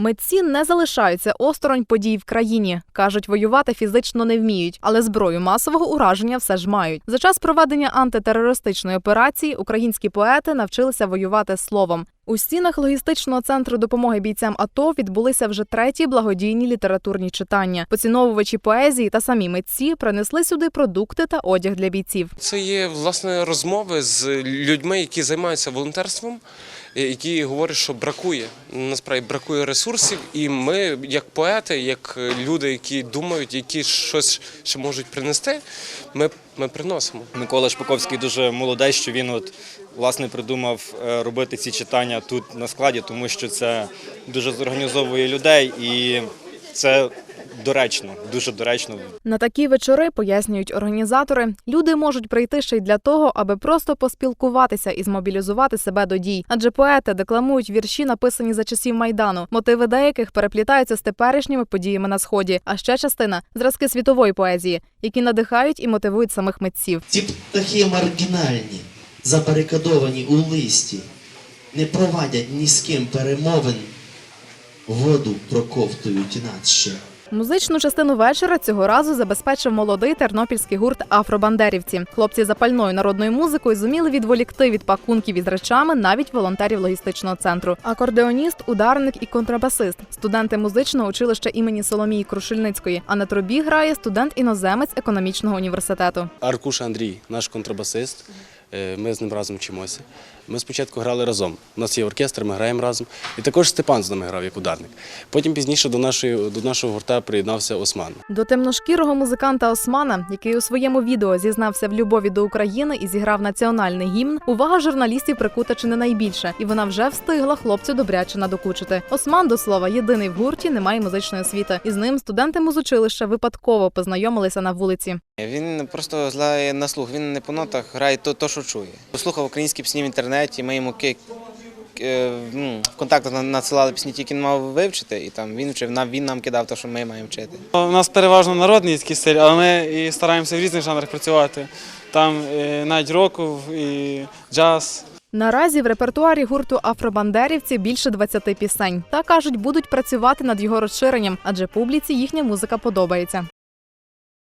Митці не залишаються осторонь подій в країні. кажуть, воювати фізично не вміють, але зброю масового ураження все ж мають. За час проведення антитерористичної операції українські поети навчилися воювати словом. У стінах логістичного центру допомоги бійцям АТО відбулися вже треті благодійні літературні читання. Поціновувачі поезії та самі митці принесли сюди продукти та одяг для бійців. Це є власне розмови з людьми, які займаються волонтерством, які говорять, що бракує насправді бракує ресурсів, і ми, як поети, як люди, які думають, які щось ще можуть принести, ми, ми приносимо. Микола Шпаковський дуже молодець, що він от власне придумав е, робити ці читання тут на складі, тому що це дуже зорганізовує людей і це доречно, дуже доречно. На такі вечори пояснюють організатори. Люди можуть прийти ще й для того, аби просто поспілкуватися і змобілізувати себе до дій. Адже поети декламують вірші, написані за часів майдану, мотиви деяких переплітаються з теперішніми подіями на сході. А ще частина зразки світової поезії, які надихають і мотивують самих митців. Ці птахи маргінальні, забарикадовані у листі, не провадять ні з ким перемовин, воду проковтують іначе. Музичну частину вечора цього разу забезпечив молодий тернопільський гурт Афробандерівці. Хлопці запальною народною музикою зуміли відволікти від пакунків із речами навіть волонтерів логістичного центру. Акордеоніст, ударник і контрабасист, студенти музичного училища імені Соломії Крушельницької. А на трубі грає студент-іноземець економічного університету. Аркуш Андрій, наш контрабасист. Е, Ми з ним разом вчимося. Ми спочатку грали разом. У нас є оркестр, ми граємо разом. І також Степан з нами грав як ударник. Потім пізніше до, нашої, до нашого гурта приєднався Осман. До темношкірого музиканта Османа, який у своєму відео зізнався в любові до України і зіграв національний гімн, увага журналістів прикута чи не найбільше, і вона вже встигла хлопцю добряче надокучити. Осман, до слова, єдиний в гурті, не має музичної освіти. І з ним студенти музучилища випадково познайомилися на вулиці. Він просто злає на слух, він не по нотах грає то, то що чує. Послухав українські пісні в інтернеті, ми йому е, ну, в контактах надсилали пісні, тільки він мав вивчити, і там він вчив, нам, він нам кидав те, що ми маємо вчити. У нас переважно народний такий стиль, але ми і стараємося в різних жанрах працювати. Там е, навіть року і джаз. Наразі в репертуарі гурту Афробандерівці більше 20 пісень. Та кажуть, будуть працювати над його розширенням, адже публіці їхня музика подобається.